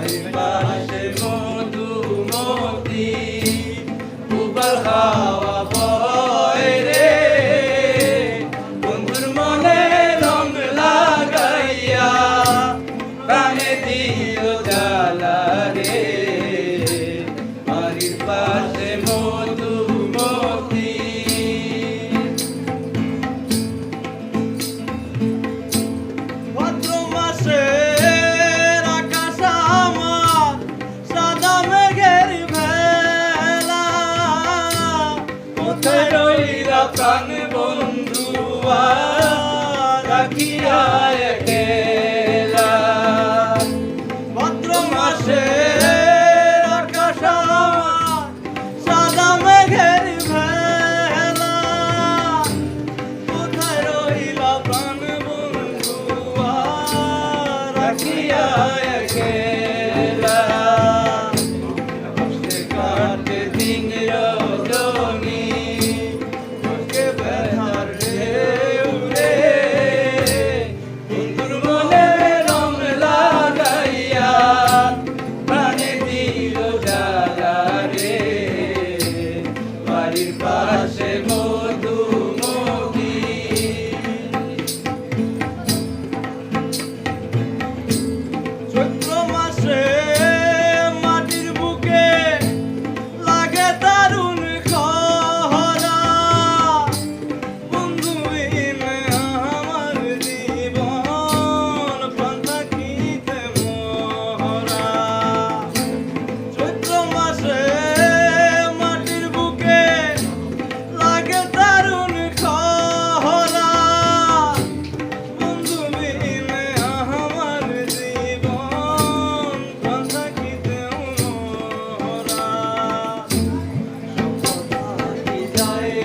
বাড়ির পাশে মধুমতি উবার হাওয়া বয় রে। মনে রং লাগাইয়া প্রাণে দিল জ্বালা রে। বাড়ির পাশে কোথায় রইলা প্রাণ বন্ধুয়া রাখিয়া একেলা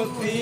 মতি